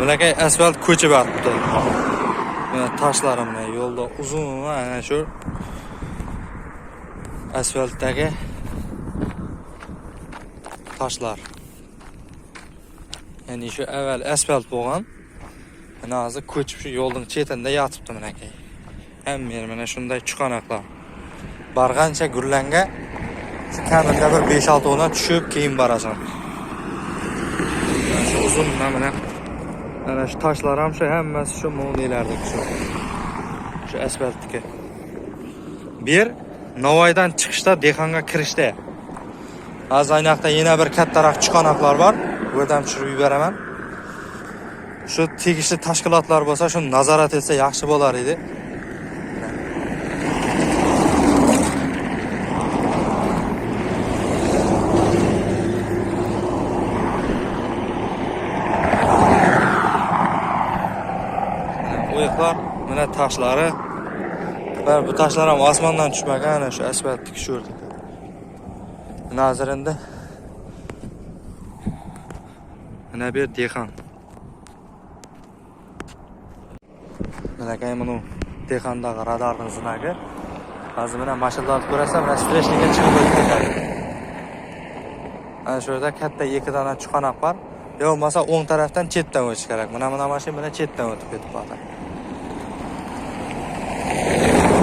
Bunaqay asfalt ko'chib yotibdi. Mana tashlari mana yo'lda uzun ana shu asfaltdagi toshlar. Ya'ni shu avval asfalt bo'lgan. Mana hozir ko'chib shu yo'lning chetida yotibdi bunaqay. Hamma mana shunday chuqanoqlar. Bargancha gurlanga shu kamida bir 5-6 ona tushib keyin borasan. Mana shu uzun mana Mənə daşlaram şu həm şey, məhz şu neylərdik şu. Şu əsbəltdiki. Bir Navoydan chiqishda Dehqonga kirishda. Hozir aynaqda yana bir kattaroq chiqonoqlar bor. Bu yerdan tushirib yubaraman. Shu tegishli tashkilotlar bo'lsa, shu nazorat etsa yaxshi bo'lar edi. O'yiqlar, mana tashlari va bu tashlar ham osmondan tushmagan, ana shu asfaltni shu yerda. Mana bu yer dehqon. Mana kay bunu dehqondagi radarning znagi. Hozir mana mashinalarni ko'rasam, mana streshniga chiqib o'tib ketadi. Ana shu yerda katta ikki dona chuqanoq bor. Yo, bo'lmasa o'ng tarafdan chetdan o'tish kerak. Mana mana mashina mana chetdan o'tib ketib qoldi.